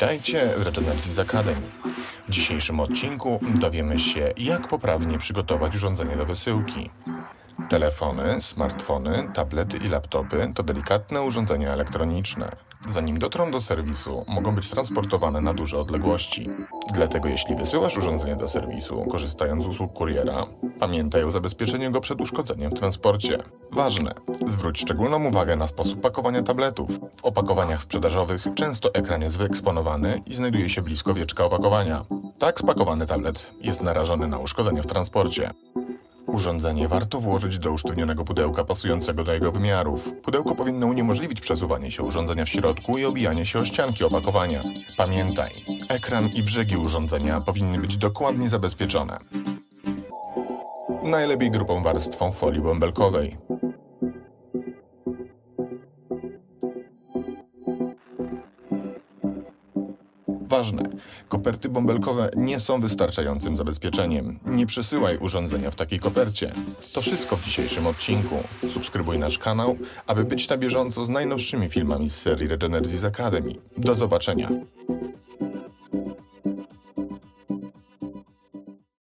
Witajcie w Regenesis Academy. W dzisiejszym odcinku dowiemy się, jak poprawnie przygotować urządzenie do wysyłki. Telefony, smartfony, tablety i laptopy to delikatne urządzenia elektroniczne. Zanim dotrą do serwisu, mogą być transportowane na duże odległości. Dlatego jeśli wysyłasz urządzenie do serwisu, korzystając z usług kuriera, pamiętaj o zabezpieczeniu go przed uszkodzeniem w transporcie. Ważne, zwróć szczególną uwagę na sposób pakowania tabletów. W opakowaniach sprzedażowych często ekran jest wyeksponowany i znajduje się blisko wieczka opakowania. Tak spakowany tablet jest narażony na uszkodzenie w transporcie. Urządzenie warto włożyć do usztywnionego pudełka pasującego do jego wymiarów. Pudełko powinno uniemożliwić przesuwanie się urządzenia w środku i obijanie się o ścianki opakowania. Pamiętaj, ekran i brzegi urządzenia powinny być dokładnie zabezpieczone. Najlepiej grupą warstwą folii bąbelkowej. Ważne, koperty bąbelkowe nie są wystarczającym zabezpieczeniem. Nie przesyłaj urządzenia w takiej kopercie. To wszystko w dzisiejszym odcinku. Subskrybuj nasz kanał, aby być na bieżąco z najnowszymi filmami z serii Regenesis Academy. Do zobaczenia.